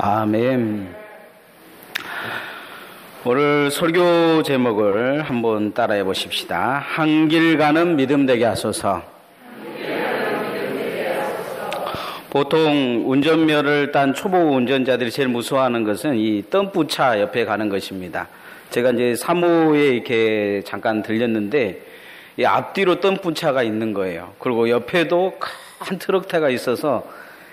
아멘. 오늘 설교 제목을 한번 따라해 보십시다. 한길 가는 믿음 되게 하소서. 보통 운전면을 딴 초보 운전자들이 제일 무서워하는 것은 이 덤프차 옆에 가는 것입니다. 제가 이제 사모에 이렇게 잠깐 들렸는데 이 앞뒤로 덤프차가 있는 거예요. 그리고 옆에도 큰 트럭차가 있어서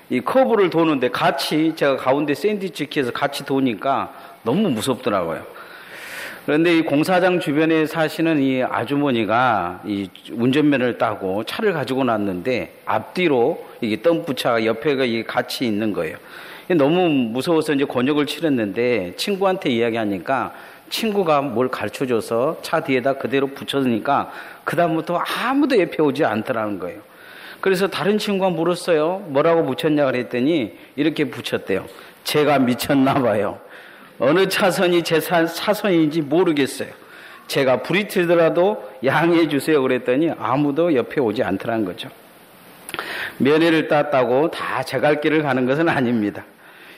이 커브를 도는데 같이 제가 가운데 샌드위치 키에서 같이 도니까 너무 무섭더라고요. 그런데 이 공사장 주변에 사시는 이 아주머니가 이 운전면을 따고 차를 가지고 났는데 앞뒤로 이게 덤프차가 옆에가 이 같이 있는 거예요. 너무 무서워서 이제 권역을 치렀는데 친구한테 이야기하니까 친구가 뭘 가르쳐 줘서 차 뒤에다 그대로 붙여으니까 그다음부터 아무도 옆에 오지 않더라는 거예요. 그래서 다른 친구가 물었어요. 뭐라고 붙였냐 그랬더니 이렇게 붙였대요. 제가 미쳤나 봐요. 어느 차선이 제 차선인지 모르겠어요. 제가 부딪히더라도 양해해 주세요 그랬더니 아무도 옆에 오지 않더라는 거죠. 면회를 땄다고 다 제 갈 길을 가는 것은 아닙니다.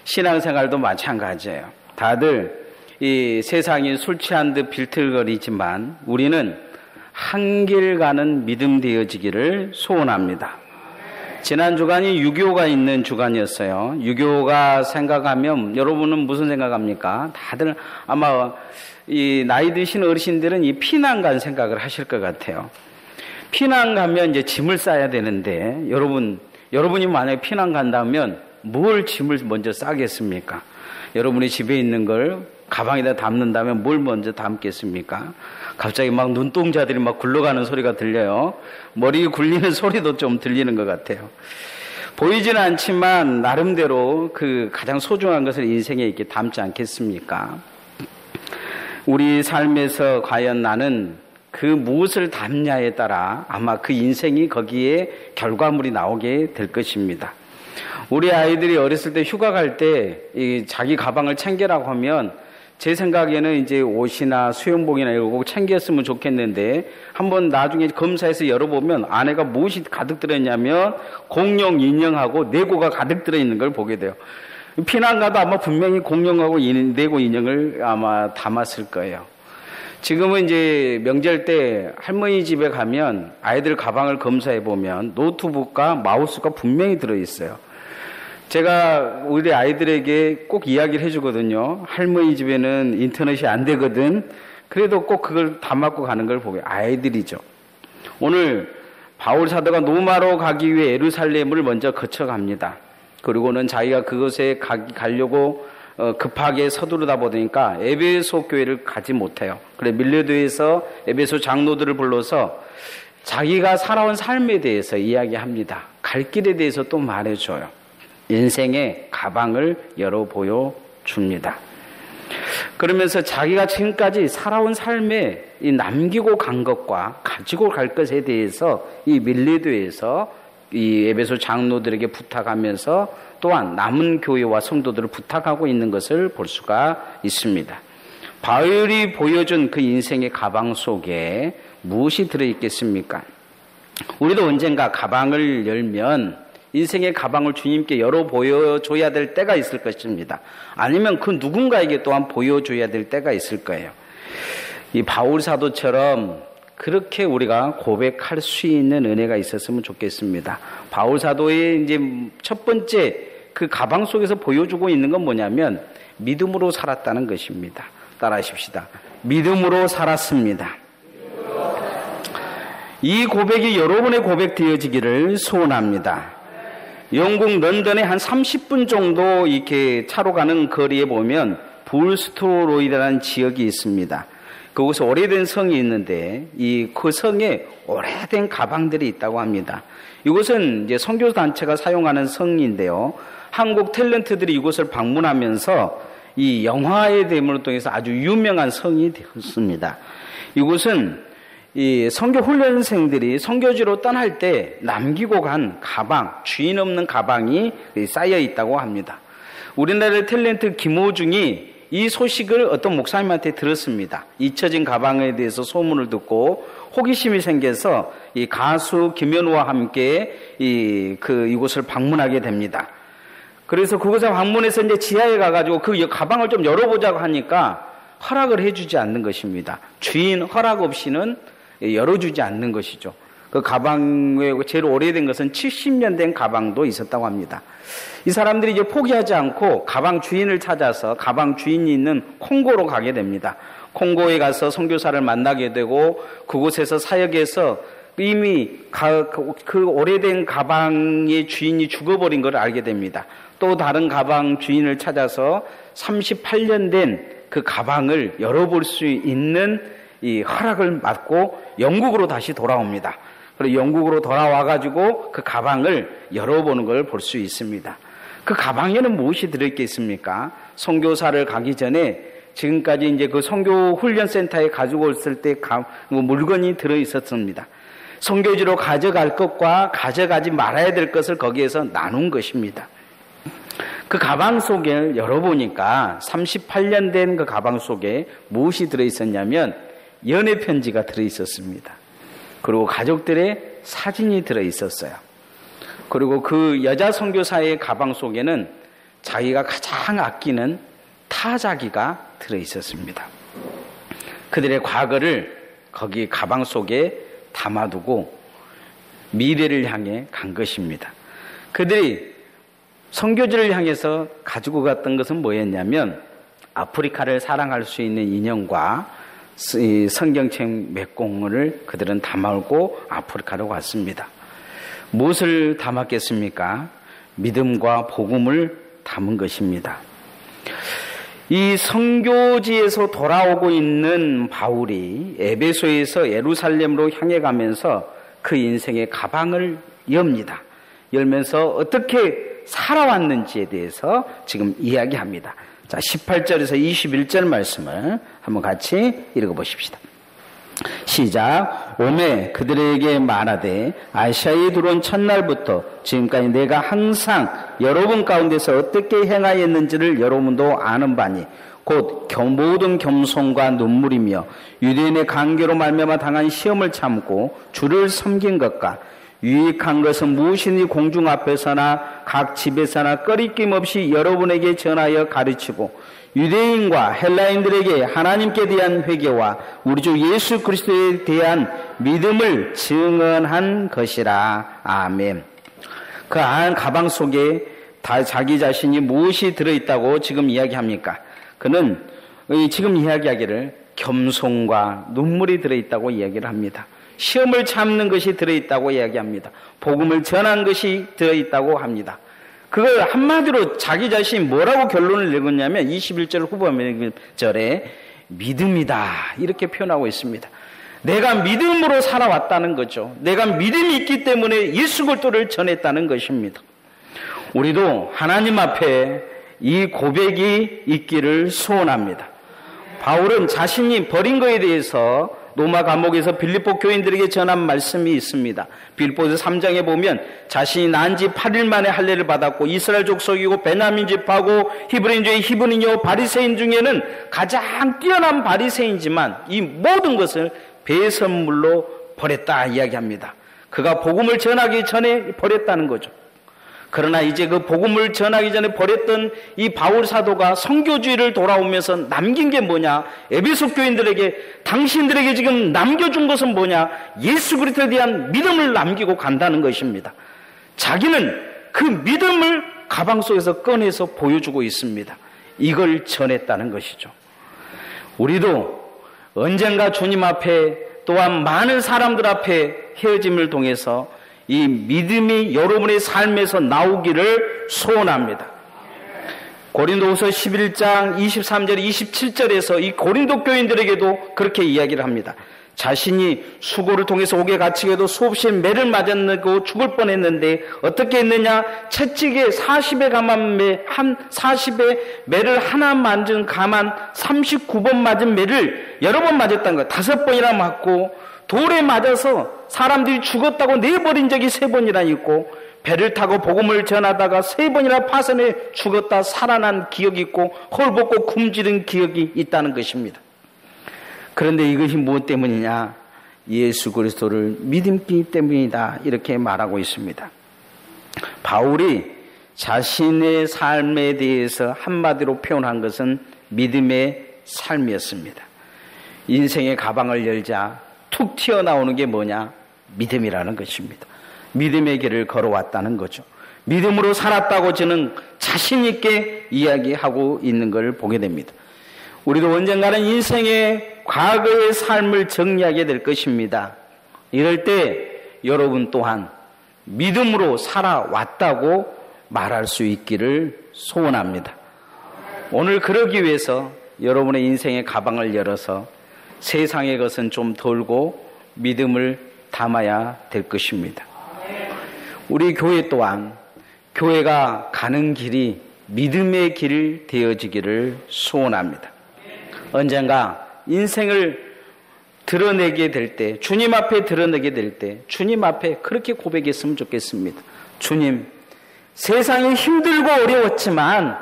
신앙생활도 마찬가지예요. 다들 이 세상이 술 취한 듯 빌틀거리지만 우리는 한길 가는 믿음 되어지기를 소원합니다. 지난 주간이 유교가 있는 주간이었어요. 유교가 생각하면 여러분은 무슨 생각합니까? 다들 아마 이 나이 드신 어르신들은 이 피난 간 생각을 하실 것 같아요. 피난 가면 이제 짐을 싸야 되는데 여러분 여러분이 만약에 피난 간다면 뭘 짐을 먼저 싸겠습니까? 여러분이 집에 있는 걸 가방에다 담는다면 뭘 먼저 담겠습니까? 갑자기 막 눈동자들이 막 굴러가는 소리가 들려요. 머리 굴리는 소리도 좀 들리는 것 같아요. 보이지는 않지만 나름대로 그 가장 소중한 것을 인생에 이렇게 담지 않겠습니까? 우리 삶에서 과연 나는 그 무엇을 담냐에 따라 아마 그 인생이 거기에 결과물이 나오게 될 것입니다. 우리 아이들이 어렸을 때 휴가 갈 때 자기 가방을 챙겨라고 하면 제 생각에는 이제 옷이나 수영복이나 이거 꼭 챙겼으면 좋겠는데 한번 나중에 검사해서 열어보면 안에가 무엇이 가득 들어있냐면 공룡 인형하고 내고가 가득 들어있는 걸 보게 돼요. 피난 가도 아마 분명히 공룡하고 내고 인형을 아마 담았을 거예요. 지금은 이제 명절 때 할머니 집에 가면 아이들 가방을 검사해 보면 노트북과 마우스가 분명히 들어있어요. 제가 우리 아이들에게 꼭 이야기를 해주거든요. 할머니 집에는 인터넷이 안 되거든. 그래도 꼭 그걸 담았고 가는 걸 보게 아이들이죠. 오늘 바울 사도가 노마로 가기 위해 에루살렘을 먼저 거쳐갑니다. 그리고는 자기가 그것에 가, 가려고 어, 급하게 서두르다 보니까 에베소 교회를 가지 못해요. 그래 밀레도에서 에베소 장로들을 불러서 자기가 살아온 삶에 대해서 이야기합니다. 갈 길에 대해서 또 말해줘요. 인생의 가방을 열어 보여 줍니다. 그러면서 자기가 지금까지 살아온 삶에 이 남기고 간 것과 가지고 갈 것에 대해서 이 밀리도에서 이 에베소 장로들에게 부탁하면서 또한 남은 교회와 성도들을 부탁하고 있는 것을 볼 수가 있습니다. 바울이 보여준 그 인생의 가방 속에 무엇이 들어있겠습니까? 우리도 언젠가 가방을 열면 인생의 가방을 주님께 열어 보여줘야 될 때가 있을 것입니다. 아니면 그 누군가에게 또한 보여줘야 될 때가 있을 거예요. 이 바울 사도처럼 그렇게 우리가 고백할 수 있는 은혜가 있었으면 좋겠습니다. 바울 사도의 이제 첫 번째 그 가방 속에서 보여주고 있는 건 뭐냐면 믿음으로 살았다는 것입니다. 따라하십시다. 믿음으로 살았습니다. 이 고백이 여러분의 고백 되어지기를 소원합니다. 영국 런던에 한 30분 정도 이렇게 차로 가는 거리에 보면 불스토로이드라는 지역이 있습니다. 그곳에 오래된 성이 있는데 이 그 성에 오래된 가방들이 있다고 합니다. 이곳은 이제 선교 단체가 사용하는 성인데요. 한국 탤런트들이 이곳을 방문하면서 이 영화의 대문을 통해서 아주 유명한 성이 되었습니다. 이곳은 이 성교 훈련생들이 성교지로 떠날 때 남기고 간 가방, 주인 없는 가방이 쌓여 있다고 합니다. 우리나라의 탤런트 김호중이 이 소식을 어떤 목사님한테 들었습니다. 잊혀진 가방에 대해서 소문을 듣고 호기심이 생겨서 이 가수 김현우와 함께 이, 그, 이곳을 방문하게 됩니다. 그래서 그곳에 방문해서 이제 지하에 가가지고 그 가방을 좀 열어보자고 하니까 허락을 해주지 않는 것입니다. 주인 허락 없이는 열어주지 않는 것이죠. 그 가방에 제일 오래된 것은 70년 된 가방도 있었다고 합니다. 이 사람들이 이제 포기하지 않고 가방 주인을 찾아서 가방 주인이 있는 콩고로 가게 됩니다. 콩고에 가서 선교사를 만나게 되고 그곳에서 사역해서 이미 그 오래된 가방의 주인이 죽어버린 걸 알게 됩니다. 또 다른 가방 주인을 찾아서 38년 된 그 가방을 열어볼 수 있는 이 허락을 받고 영국으로 다시 돌아옵니다. 그리고 영국으로 돌아와 가지고 그 가방을 열어보는 걸 볼 수 있습니다. 그 가방에는 무엇이 들어있겠습니까? 선교사를 가기 전에 지금까지 이제 그 선교 훈련 센터에 가지고 있을 때뭐 물건이 들어 있었습니다. 선교지로 가져갈 것과 가져가지 말아야 될 것을 거기에서 나눈 것입니다. 그 가방 속에 열어보니까 38년 된 그 가방 속에 무엇이 들어 있었냐면 연애 편지가 들어 있었습니다. 그리고 가족들의 사진이 들어 있었어요. 그리고 그 여자 선교사의 가방 속에는 자기가 가장 아끼는 타자기가 들어 있었습니다. 그들의 과거를 거기 가방 속에 담아두고 미래를 향해 간 것입니다. 그들이 선교지를 향해서 가지고 갔던 것은 뭐였냐면 아프리카를 사랑할 수 있는 인형과 성경책 몇 공을 그들은 담아오고 아프리카로 갔습니다. 무엇을 담았겠습니까? 믿음과 복음을 담은 것입니다. 이 성교지에서 돌아오고 있는 바울이 에베소에서 예루살렘으로 향해 가면서 그 인생의 가방을 엽니다. 열면서 어떻게 살아왔는지에 대해서 지금 이야기합니다. 자, 18절에서 21절 말씀을 한번 같이 읽어보십시다. 시작. 오메 그들에게 말하되 아시아에 들어온 첫날부터 지금까지 내가 항상 여러분 가운데서 어떻게 행하였는지를 여러분도 아는 바니 곧 모든 겸손과 눈물이며 유대인의 관계로 말미암아 당한 시험을 참고 주를 섬긴 것과 유익한 것은 무엇이니 공중 앞에서나 각 집에서나 꺼리낌 없이 여러분에게 전하여 가르치고 유대인과 헬라인들에게 하나님께 대한 회개와 우리 주 예수 그리스도에 대한 믿음을 증언한 것이라. 아멘. 그 안 가방 속에 다 자기 자신이 무엇이 들어있다고 지금 이야기합니까? 그는 지금 이야기하기를 겸손과 눈물이 들어있다고 이야기를 합니다. 시험을 참는 것이 들어있다고 이야기합니다. 복음을 전한 것이 들어있다고 합니다. 그걸 한마디로 자기 자신이 뭐라고 결론을 내었냐면 21절 후반절에 믿음이다 이렇게 표현하고 있습니다. 내가 믿음으로 살아왔다는 거죠. 내가 믿음이 있기 때문에 예수 그리스도를 전했다는 것입니다. 우리도 하나님 앞에 이 고백이 있기를 소원합니다. 바울은 자신이 버린 것에 대해서 로마 감옥에서 빌립보 교인들에게 전한 말씀이 있습니다. 빌립보서 3장에 보면 자신이 난 지 8일 만에 할례를 받았고 이스라엘 족속이고 베냐민 집하고 히브리인 중에 히브리인이요 바리새인 중에는 가장 뛰어난 바리새인지만 이 모든 것을 배선물로 버렸다 이야기합니다. 그가 복음을 전하기 전에 버렸다는 거죠. 그러나 이제 그 복음을 전하기 전에 버렸던 이 바울 사도가 성교주의를 돌아오면서 남긴 게 뭐냐? 에베소 교인들에게 당신들에게 지금 남겨준 것은 뭐냐? 예수 그리스도에 대한 믿음을 남기고 간다는 것입니다. 자기는 그 믿음을 가방 속에서 꺼내서 보여주고 있습니다. 이걸 전했다는 것이죠. 우리도 언젠가 주님 앞에 또한 많은 사람들 앞에 헤어짐을 통해서 이 믿음이 여러분의 삶에서 나오기를 소원합니다. 고린도후서 11장 23절 27절에서 이 고린도 교인들에게도 그렇게 이야기를 합니다. 자신이 수고를 통해서 옥에 갇히게도 수없이 매를 맞았고 죽을 뻔했는데 어떻게 했느냐? 채찍에 40에 감한 매, 한 40에 매를 하나 맞은 감한 39번 맞은 매를 여러 번 맞았다는 거예요. 다섯 번이나 맞고 돌에 맞아서 사람들이 죽었다고 내버린 적이 세 번이나 있고 배를 타고 복음을 전하다가 세 번이나 파선에 죽었다 살아난 기억이 있고 헐벗고 굶주린 기억이 있다는 것입니다. 그런데 이것이 무엇 때문이냐? 예수 그리스도를 믿음기 때문이다. 이렇게 말하고 있습니다. 바울이 자신의 삶에 대해서 한마디로 표현한 것은 믿음의 삶이었습니다. 인생의 가방을 열자 툭 튀어나오는 게 뭐냐? 믿음이라는 것입니다. 믿음의 길을 걸어왔다는 거죠. 믿음으로 살았다고 저는 자신있게 이야기하고 있는 걸 보게 됩니다. 우리도 언젠가는 인생의 과거의 삶을 정리하게 될 것입니다. 이럴 때 여러분 또한 믿음으로 살아왔다고 말할 수 있기를 소원합니다. 오늘 그러기 위해서 여러분의 인생의 가방을 열어서 세상의 것은 좀 덜고 믿음을 담아야 될 것입니다. 우리 교회 또한 교회가 가는 길이 믿음의 길 되어지기를 소원합니다. 언젠가 인생을 드러내게 될 때, 주님 앞에 드러내게 될 때, 주님 앞에 그렇게 고백했으면 좋겠습니다. 주님, 세상이 힘들고 어려웠지만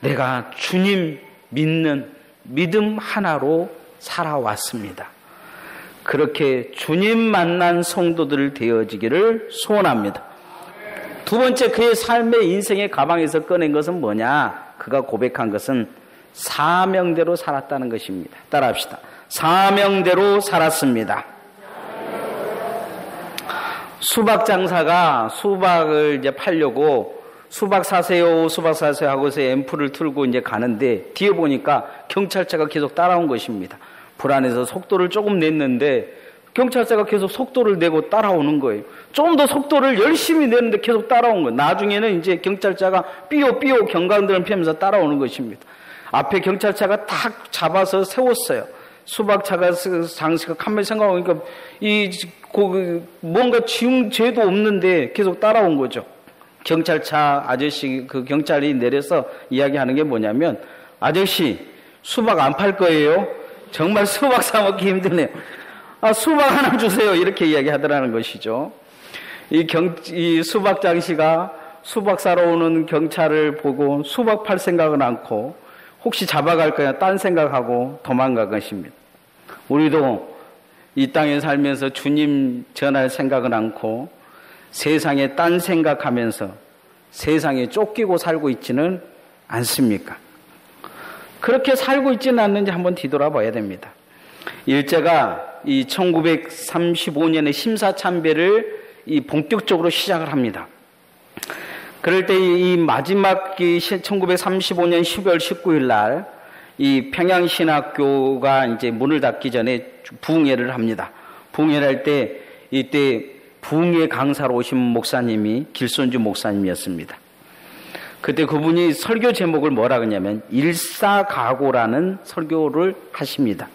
내가 주님 믿는 믿음 하나로 살아왔습니다. 그렇게 주님 만난 성도들 되어지기를 소원합니다. 두 번째 그의 삶의 인생의 가방에서 꺼낸 것은 뭐냐? 그가 고백한 것은 사명대로 살았다는 것입니다. 따라합시다. 사명대로 살았습니다. 수박 장사가 수박을 이제 팔려고 수박 사세요, 수박 사세요 하고서 앰프를 틀고 이제 가는데 뒤에 보니까 경찰차가 계속 따라온 것입니다. 불안해서 속도를 조금 냈는데 경찰차가 계속 속도를 내고 따라오는 거예요. 좀 더 속도를 열심히 내는데 계속 따라온 거예요. 나중에는 이제 경찰차가 삐오 경광등을 피면서 따라오는 것입니다. 앞에 경찰차가 탁 잡아서 세웠어요. 수박차가 장시가 가만히 생각하니까 이 그, 뭔가 지운 죄도 없는데 계속 따라온 거죠. 경찰차 아저씨 그 경찰이 내려서 이야기하는 게 뭐냐면 아저씨 수박 안 팔 거예요? 정말 수박 사 먹기 힘드네요. 아, 수박 하나 주세요. 이렇게 이야기하더라는 것이죠. 이 경, 이 수박 장씨가 수박 사러 오는 경찰을 보고 수박 팔 생각은 않고 혹시 잡아갈 거야 딴 생각하고 도망간 것입니다. 우리도 이 땅에 살면서 주님 전할 생각은 않고 세상에 딴 생각하면서 세상에 쫓기고 살고 있지는 않습니까? 그렇게 살고 있지는 않는지 한번 뒤돌아봐야 됩니다. 일제가 이 1935년에 심사참배를 이 본격적으로 시작을 합니다. 그럴 때 이 마지막 1935년 12월 19일 날 이 평양신학교가 이제 문을 닫기 전에 부흥회를 합니다. 부흥회를 할 때 이때 부흥회 강사로 오신 목사님이 길손주 목사님이었습니다. 그때 그분이 설교 제목을 뭐라 그러냐면 일사가고라는 설교를 하십니다.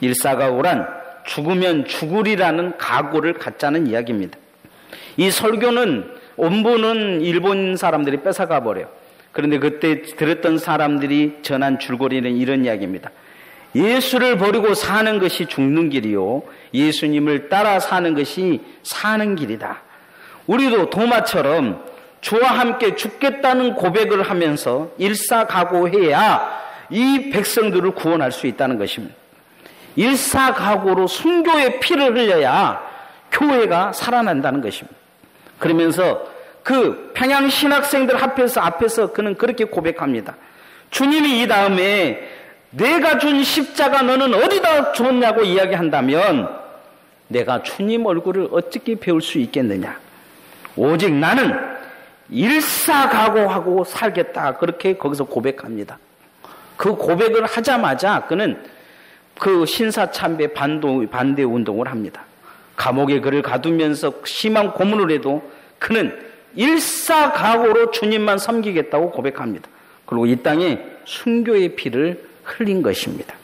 일사가고란 죽으면 죽으리라는 각오를 갖자는 이야기입니다. 이 설교는 원본은 일본 사람들이 뺏어가 버려요. 그런데 그때 들었던 사람들이 전한 줄거리는 이런 이야기입니다. 예수를 버리고 사는 것이 죽는 길이요. 예수님을 따라 사는 것이 사는 길이다. 우리도 도마처럼 주와 함께 죽겠다는 고백을 하면서 일사각오해야 이 백성들을 구원할 수 있다는 것입니다. 일사각오로 순교의 피를 흘려야 교회가 살아난다는 것입니다. 그러면서 그 평양 신학생들 앞에서 앞에서 그는 그렇게 고백합니다. 주님이 이 다음에 내가 준 십자가 너는 어디다 줬냐고 이야기한다면 내가 주님 얼굴을 어떻게 배울 수 있겠느냐? 오직 나는 일사각오하고 살겠다. 그렇게 거기서 고백합니다. 그 고백을 하자마자 그는 그 신사참배 반대 운동을 합니다. 감옥에 그를 가두면서 심한 고문을 해도 그는 일사각오로 주님만 섬기겠다고 고백합니다. 그리고 이 땅에 순교의 피를 흘린 것입니다.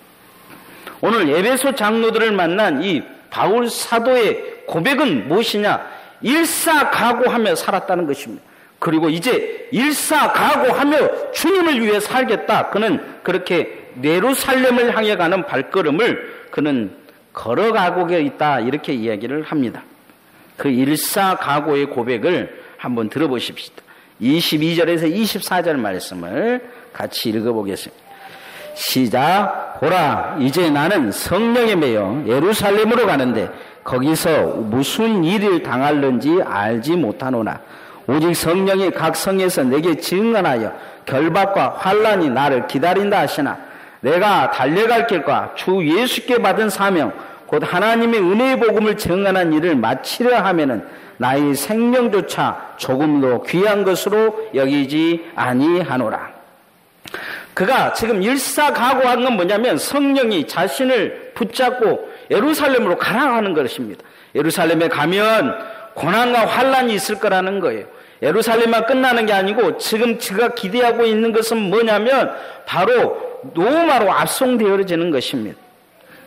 오늘 에베소 장로들을 만난 이 바울 사도의 고백은 무엇이냐? 일사각오하며 살았다는 것입니다. 그리고 이제 일사각오하며 주님을 위해 살겠다. 그는 그렇게 네루살렘을 향해 가는 발걸음을 그는 걸어가고 있다. 이렇게 이야기를 합니다. 그 일사각오의 고백을 한번 들어보십시오. 22절에서 24절 말씀을 같이 읽어보겠습니다. 시작. 보라, 이제 나는 성령에 매여 예루살렘으로 가는데 거기서 무슨 일을 당할는지 알지 못하노나 오직 성령이 각 성에서 내게 증언하여 결박과 환란이 나를 기다린다 하시나 내가 달려갈 길과 주 예수께 받은 사명 곧 하나님의 은혜의 복음을 증언한 일을 마치려 하면은 나의 생명조차 조금도 귀한 것으로 여기지 아니하노라. 그가 지금 일사각오한 건 뭐냐면 성령이 자신을 붙잡고 예루살렘으로 가라 하는 것입니다. 예루살렘에 가면 고난과 환란이 있을 거라는 거예요. 예루살렘만 끝나는 게 아니고 지금 제가 기대하고 있는 것은 뭐냐면 바로 노마로 압송되어지는 것입니다.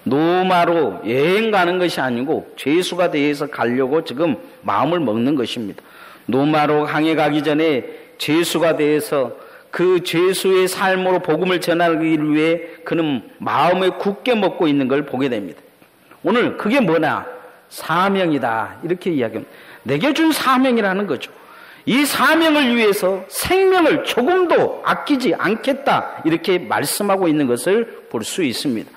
노마로 여행 가는 것이 아니고 죄수가 되어서 가려고 지금 마음을 먹는 것입니다. 노마로 항해 가기 전에 죄수가 되어서 그 죄수의 삶으로 복음을 전하기 위해 그는 마음에 굳게 먹고 있는 걸 보게 됩니다. 오늘 그게 뭐냐? 사명이다. 이렇게 이야기합니다. 내게 준 사명이라는 거죠. 이 사명을 위해서 생명을 조금도 아끼지 않겠다. 이렇게 말씀하고 있는 것을 볼 수 있습니다.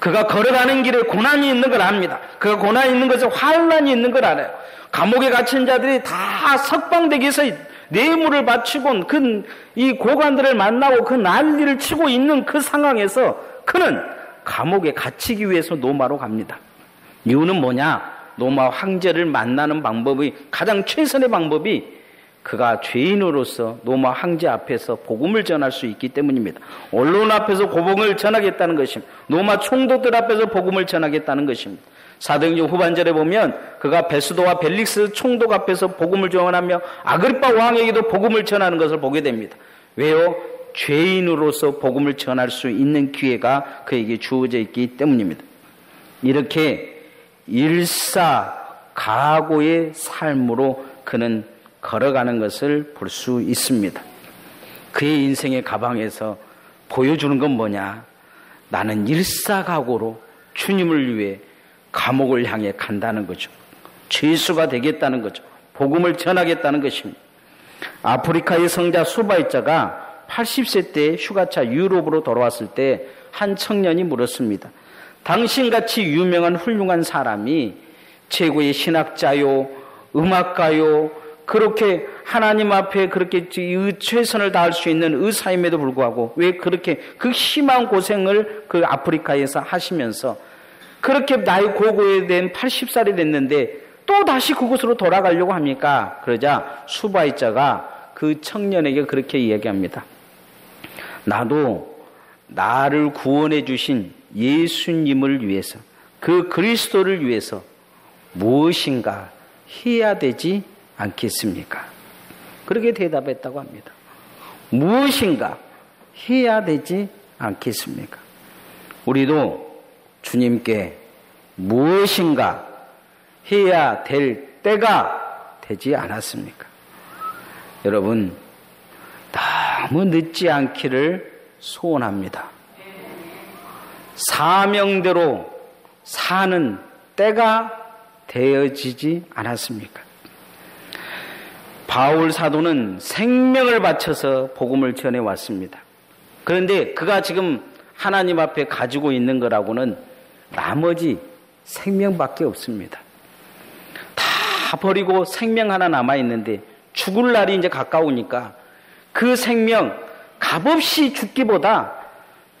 그가 걸어가는 길에 고난이 있는 걸 압니다. 그가 고난이 있는 것에 환란이 있는 걸 알아요. 감옥에 갇힌 자들이 다 석방되기 위해서 뇌물을 바치고 그이 고관들을 만나고 그 난리를 치고 있는 그 상황에서 그는 감옥에 갇히기 위해서 노마로 갑니다. 이유는 뭐냐? 노마 황제를 만나는 방법이 가장 최선의 방법이 그가 죄인으로서 노마 황제 앞에서 복음을 전할 수 있기 때문입니다. 언론 앞에서 고봉을 전하겠다는 것입니다. 노마 총독들 앞에서 복음을 전하겠다는 것입니다. 사도행전 후반절에 보면 그가 베스도와 벨릭스 총독 앞에서 복음을 전하며 아그리파 왕에게도 복음을 전하는 것을 보게 됩니다. 왜요? 죄인으로서 복음을 전할 수 있는 기회가 그에게 주어져 있기 때문입니다. 이렇게 일사 가고의 삶으로 그는 걸어가는 것을 볼 수 있습니다. 그의 인생의 가방에서 보여주는 건 뭐냐? 나는 일사각오로 주님을 위해 감옥을 향해 간다는 거죠. 죄수가 되겠다는 거죠. 복음을 전하겠다는 것입니다. 아프리카의 성자 수바이자가 80세 때 휴가차 유럽으로 돌아왔을 때 한 청년이 물었습니다. 당신같이 유명한 훌륭한 사람이 최고의 신학자요, 음악가요, 그렇게 하나님 앞에 그렇게 최선을 다할 수 있는 의사임에도 불구하고 왜 그렇게 그 심한 고생을 그 아프리카에서 하시면서 그렇게 나이 고고에 된 80살이 됐는데 또 다시 그곳으로 돌아가려고 합니까? 그러자 수바이자가 그 청년에게 그렇게 이야기합니다. 나도 나를 구원해 주신 예수님을 위해서 그 그리스도를 위해서 무엇인가 해야 되지 않겠습니까? 그렇게 대답했다고 합니다. 무엇인가 해야 되지 않겠습니까? 우리도 주님께 무엇인가 해야 될 때가 되지 않았습니까? 여러분, 너무 늦지 않기를 소원합니다. 사명대로 사는 때가 되어지지 않았습니까? 바울 사도는 생명을 바쳐서 복음을 전해 왔습니다. 그런데 그가 지금 하나님 앞에 가지고 있는 거라고는 나머지 생명밖에 없습니다. 다 버리고 생명 하나 남아 있는데 죽을 날이 이제 가까우니까 그 생명 값없이 죽기보다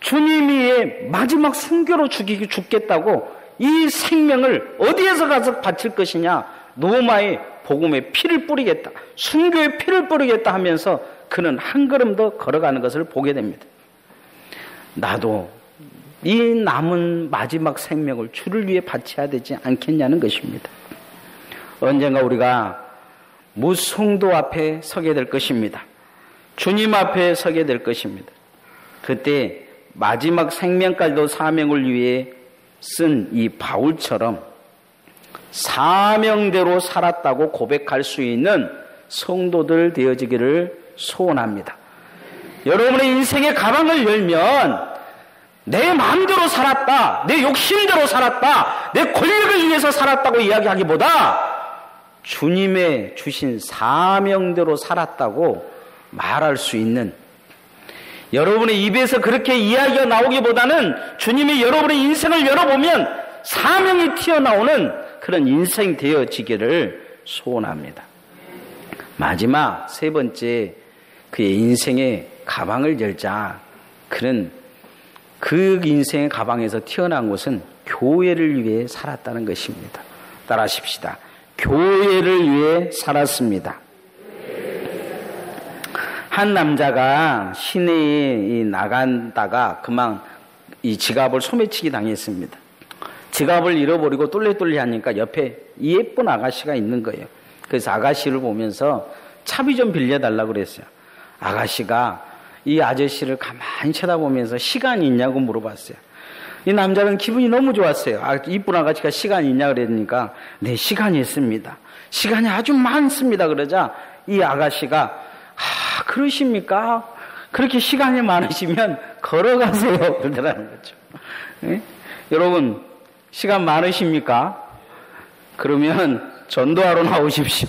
주님이 마지막 순교로 죽이기 죽겠다고 이 생명을 어디에서 가서 바칠 것이냐? 노마의 복음에 피를 뿌리겠다. 순교에 피를 뿌리겠다 하면서 그는 한 걸음 더 걸어가는 것을 보게 됩니다. 나도 이 남은 마지막 생명을 주를 위해 바쳐야 되지 않겠냐는 것입니다. 언젠가 우리가 무송도 앞에 서게 될 것입니다. 주님 앞에 서게 될 것입니다. 그때 마지막 생명까지도 사명을 위해 쓴 이 바울처럼 사명대로 살았다고 고백할 수 있는 성도들 되어지기를 소원합니다. 여러분의 인생의 가방을 열면 내 마음대로 살았다, 내 욕심대로 살았다, 내 권력을 위해서 살았다고 이야기하기보다 주님의 주신 사명대로 살았다고 말할 수 있는 여러분의 입에서 그렇게 이야기가 나오기보다는 주님이 여러분의 인생을 열어보면 사명이 튀어나오는 그런 인생 되어지기를 소원합니다. 마지막 세 번째 그의 인생의 가방을 열자 그는 그 인생의 가방에서 튀어나온 것은 교회를 위해 살았다는 것입니다. 따라하십시다. 교회를 위해 살았습니다. 한 남자가 시내에 나간다가 그만 이 지갑을 소매치기 당했습니다. 지갑을 잃어버리고 똘레똘레 하니까 옆에 예쁜 아가씨가 있는 거예요. 그래서 아가씨를 보면서 차비 좀 빌려달라고 그랬어요. 아가씨가 이 아저씨를 가만히 쳐다보면서 시간이 있냐고 물어봤어요. 이 남자는 기분이 너무 좋았어요. 아, 이쁜 아가씨가 시간이 있냐 그러니까 네, 시간이 있습니다. 시간이 아주 많습니다. 그러자 이 아가씨가 아, 그러십니까? 그렇게 시간이 많으시면 걸어가세요. 그러더라는 거죠. 네? 여러분, 시간 많으십니까? 그러면 전도하러 나오십시오.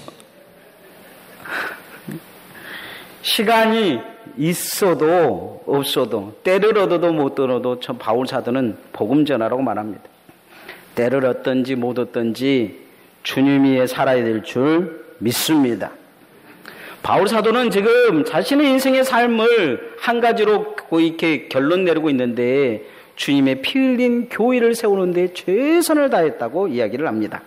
시간이 있어도 없어도 때를 얻어도 못 얻어도 저 바울 사도는 복음 전하라고 말합니다. 때를 얻든지 못 얻든지 주님이 살아야 될 줄 믿습니다. 바울 사도는 지금 자신의 인생의 삶을 한 가지로 이렇게 결론 내리고 있는데 주님의 피 흘린 교회를 세우는데 최선을 다했다고 이야기를 합니다.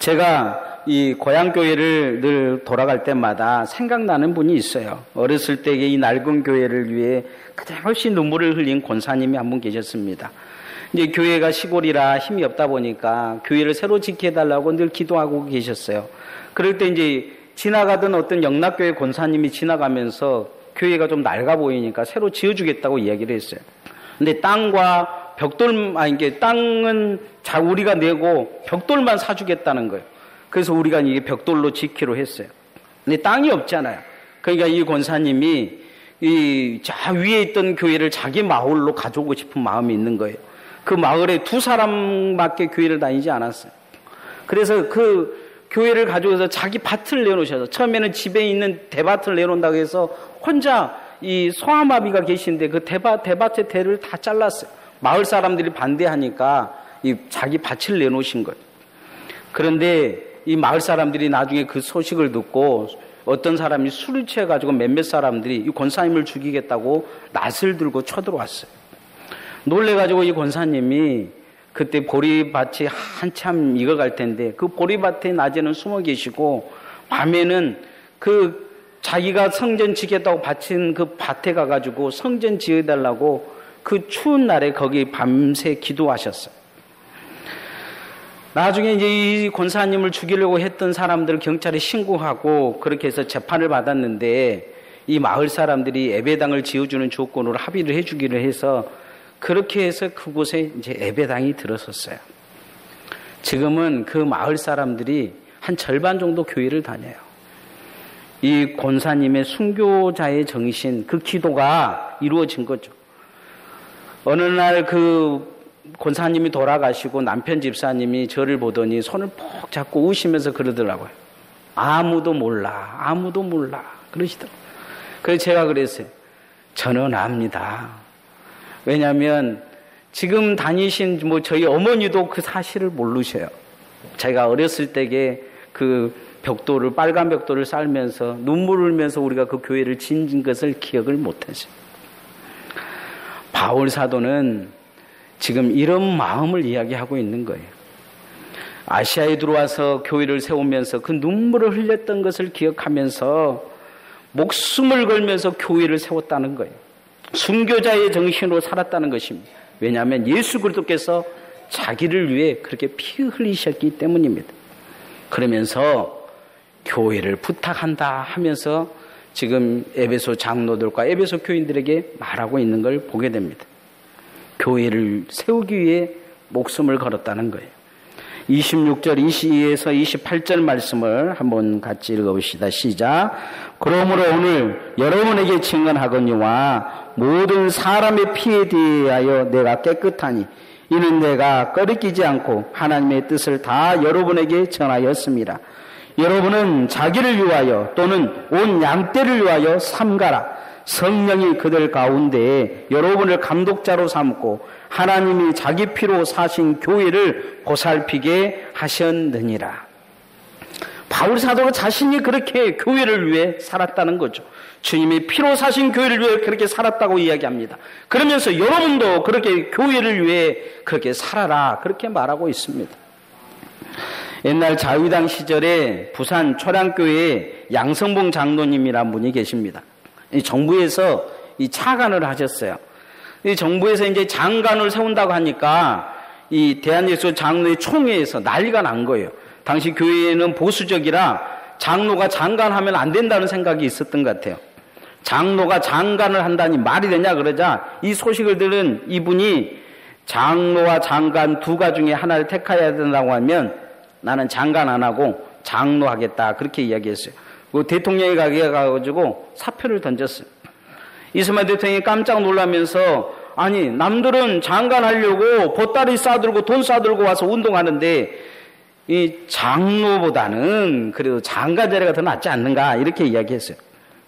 제가 이 고향 교회를 늘 돌아갈 때마다 생각나는 분이 있어요. 어렸을 때의 이 낡은 교회를 위해 훨씬 눈물을 흘린 권사님이 한 분 계셨습니다. 이제 교회가 시골이라 힘이 없다 보니까 교회를 새로 지켜달라고 늘 기도하고 계셨어요. 그럴 때 이제 지나가던 어떤 영락교회 권사님이 지나가면서 교회가 좀 낡아 보이니까 새로 지어주겠다고 이야기를 했어요. 근데 땅과 벽돌, 아니, 이게 땅은 자, 우리가 내고 벽돌만 사주겠다는 거예요. 그래서 우리가 이게 벽돌로 지키로 했어요. 근데 땅이 없잖아요. 그러니까 이 권사님이 이저 위에 있던 교회를 자기 마을로 가져오고 싶은 마음이 있는 거예요. 그 마을에 두 사람밖에 교회를 다니지 않았어요. 그래서 그 교회를 가져와서 자기 밭을 내놓으셔서 처음에는 집에 있는 대밭을 내놓는다고 해서 혼자 이 소아마비가 계신데 그 대밭 대밭의 대를 다 잘랐어요. 마을 사람들이 반대하니까 이 자기 밭을 내놓으신 거예요. 그런데 이 마을 사람들이 나중에 그 소식을 듣고 어떤 사람이 술을 취해 가지고 몇몇 사람들이 이 권사님을 죽이겠다고 낫을 들고 쳐들어왔어요. 놀래 가지고 이 권사님이 그때 보리밭이 한참 익어갈 텐데 그 보리밭에 낮에는 숨어 계시고 밤에는 그 자기가 성전 지겠다고 바친 그 밭에 가가지고 성전 지어달라고 그 추운 날에 거기 밤새 기도하셨어요. 나중에 이제 이 권사님을 죽이려고 했던 사람들 경찰에 신고하고 그렇게 해서 재판을 받았는데 이 마을 사람들이 예배당을 지어주는 조건으로 합의를 해주기를 해서 그렇게 해서 그곳에 이제 예배당이 들어섰어요. 지금은 그 마을 사람들이 한 절반 정도 교회를 다녀요. 이 권사님의 순교자의 정신, 그 기도가 이루어진 거죠. 어느 날 그 권사님이 돌아가시고 남편 집사님이 저를 보더니 손을 푹 잡고 우시면서 그러더라고요. 아무도 몰라. 아무도 몰라. 그러시더라고요. 그래서 제가 그랬어요. 저는 압니다. 왜냐하면 지금 다니신 뭐 저희 어머니도 그 사실을 모르셔요. 제가 어렸을 때에 그 벽돌을 빨간 벽돌을 쌓으면서 눈물 흘면서 우리가 그 교회를 지은 것을 기억을 못하죠. 바울 사도는 지금 이런 마음을 이야기하고 있는 거예요. 아시아에 들어와서 교회를 세우면서 그 눈물을 흘렸던 것을 기억하면서 목숨을 걸면서 교회를 세웠다는 거예요. 순교자의 정신으로 살았다는 것입니다. 왜냐하면 예수 그리스도께서 자기를 위해 그렇게 피 흘리셨기 때문입니다. 그러면서 교회를 부탁한다 하면서 지금 에베소 장로들과 에베소 교인들에게 말하고 있는 걸 보게 됩니다. 교회를 세우기 위해 목숨을 걸었다는 거예요. 26절, 22에서 28절 말씀을 한번 같이 읽어봅시다. 시작. 그러므로 오늘 여러분에게 증언하거니와 모든 사람의 피에 대하여 내가 깨끗하니 이는 내가 꺼리끼지 않고 하나님의 뜻을 다 여러분에게 전하였습니다. 여러분은 자기를 위하여 또는 온 양떼를 위하여 삼가라. 성령이 그들 가운데 여러분을 감독자로 삼고 하나님이 자기 피로 사신 교회를 보살피게 하셨느니라. 바울 사도가 자신이 그렇게 교회를 위해 살았다는 거죠. 주님이 피로 사신 교회를 위해 그렇게 살았다고 이야기합니다. 그러면서 여러분도 그렇게 교회를 위해 그렇게 살아라. 그렇게 말하고 있습니다. 옛날 자유당 시절에 부산 초량교회에 양성봉 장로님이란 분이 계십니다. 정부에서 이 차관을 하셨어요. 이 정부에서 이제 장관을 세운다고 하니까 이 대한예수 장로의 총회에서 난리가 난 거예요. 당시 교회는 보수적이라 장로가 장관하면 안 된다는 생각이 있었던 것 같아요. 장로가 장관을 한다니 말이 되냐 그러자 이 소식을 들은 이분이 장로와 장관 두 가 중에 하나를 택해야 된다고 하면 나는 장관 안 하고 장로 하겠다 그렇게 이야기했어요. 그 대통령이 가게 가가지고 사표를 던졌어요. 이스마엘 대통령이 깜짝 놀라면서 아니 남들은 장관 하려고 보따리 싸들고 돈 싸들고 와서 운동하는데 이 장로보다는 그래도 장관 자리가 더 낫지 않는가 이렇게 이야기했어요.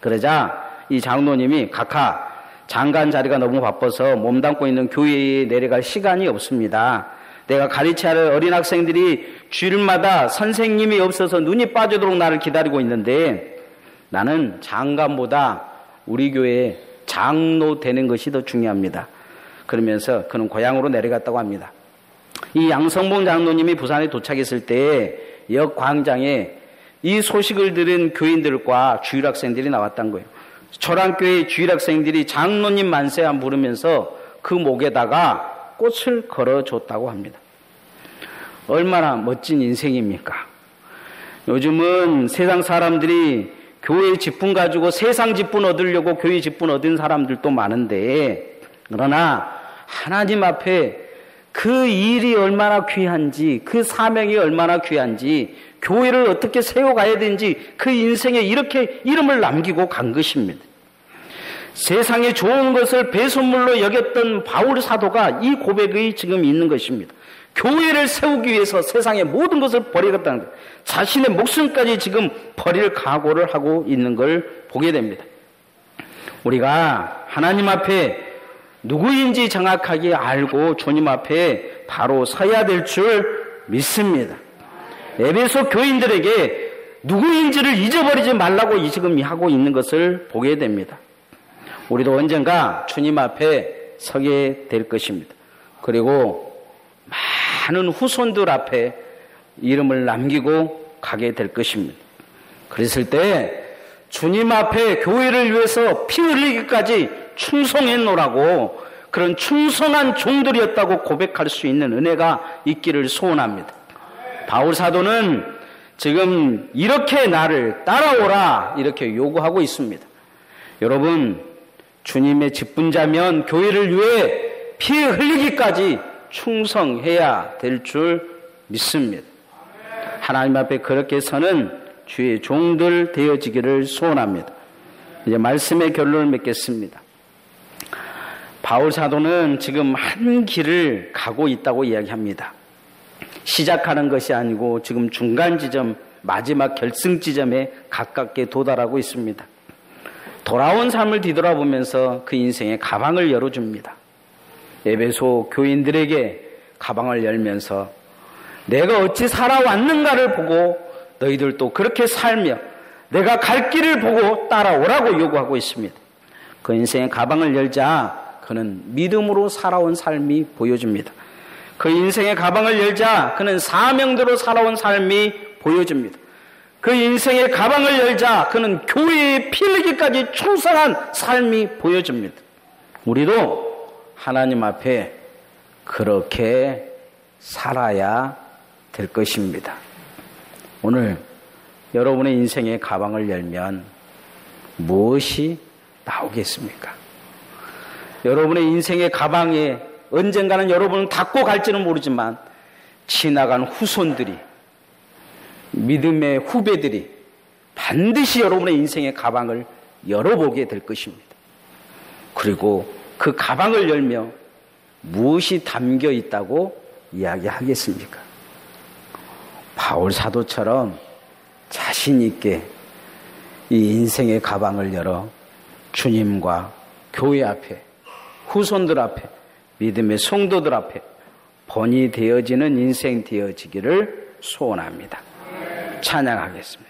그러자 이 장로님이 각하 장관 자리가 너무 바빠서 몸담고 있는 교회에 내려갈 시간이 없습니다. 내가 가르쳐야 할 어린 학생들이 주일마다 선생님이 없어서 눈이 빠지도록 나를 기다리고 있는데 나는 장관보다 우리 교회에 장로 되는 것이 더 중요합니다. 그러면서 그는 고향으로 내려갔다고 합니다. 이 양성봉 장로님이 부산에 도착했을 때 역 광장에 이 소식을 들은 교인들과 주일학생들이 나왔던 거예요. 초랑교회 주일학생들이 장로님 만세한 부르면서 그 목에다가 꽃을 걸어줬다고 합니다. 얼마나 멋진 인생입니까? 요즘은 세상 사람들이 교회 직분 가지고 세상 직분 얻으려고 교회 직분 얻은 사람들도 많은데 그러나 하나님 앞에 그 일이 얼마나 귀한지, 그 사명이 얼마나 귀한지, 교회를 어떻게 세워가야 되는지 그 인생에 이렇게 이름을 남기고 간 것입니다. 세상에 좋은 것을 배선물로 여겼던 바울 사도가 이 고백이 지금 있는 것입니다. 교회를 세우기 위해서 세상의 모든 것을 버리겠다는 것. 자신의 목숨까지 지금 버릴 각오를 하고 있는 걸 보게 됩니다. 우리가 하나님 앞에 누구인지 정확하게 알고 주님 앞에 바로 서야 될 줄 믿습니다. 에베소 교인들에게 누구인지를 잊어버리지 말라고 지금 하고 있는 것을 보게 됩니다. 우리도 언젠가 주님 앞에 서게 될 것입니다. 그리고 많은 후손들 앞에 이름을 남기고 가게 될 것입니다. 그랬을 때 주님 앞에 교회를 위해서 피 흘리기까지 충성했노라고 그런 충성한 종들이었다고 고백할 수 있는 은혜가 있기를 소원합니다. 바울 사도는 지금 이렇게 나를 따라오라 이렇게 요구하고 있습니다. 여러분 주님의 직분자면 교회를 위해 피 흘리기까지 충성해야 될 줄 믿습니다. 하나님 앞에 그렇게 서는 주의 종들 되어지기를 소원합니다. 이제 말씀의 결론을 맺겠습니다. 바울 사도는 지금 한 길을 가고 있다고 이야기합니다. 시작하는 것이 아니고 지금 중간 지점, 마지막 결승 지점에 가깝게 도달하고 있습니다. 돌아온 삶을 뒤돌아보면서 그 인생의 가방을 열어줍니다. 에베소 교인들에게 가방을 열면서 내가 어찌 살아왔는가를 보고 너희들도 그렇게 살며 내가 갈 길을 보고 따라오라고 요구하고 있습니다. 그 인생의 가방을 열자 그는 믿음으로 살아온 삶이 보여줍니다. 그 인생의 가방을 열자 그는 사명대로 살아온 삶이 보여줍니다. 그 인생의 가방을 열자 그는 교회에 필기까지 충성한 삶이 보여줍니다. 우리도 하나님 앞에 그렇게 살아야 될 것입니다. 오늘 여러분의 인생의 가방을 열면 무엇이 나오겠습니까? 여러분의 인생의 가방에 언젠가는 여러분을 닫고 갈지는 모르지만 지나간 후손들이 믿음의 후배들이 반드시 여러분의 인생의 가방을 열어보게 될 것입니다. 그리고 그 가방을 열며 무엇이 담겨 있다고 이야기하겠습니까? 바울 사도처럼 자신 있게 이 인생의 가방을 열어 주님과 교회 앞에 후손들 앞에 믿음의 성도들 앞에 번이 되어지는 인생 되어지기를 소원합니다. 찬양하겠습니다.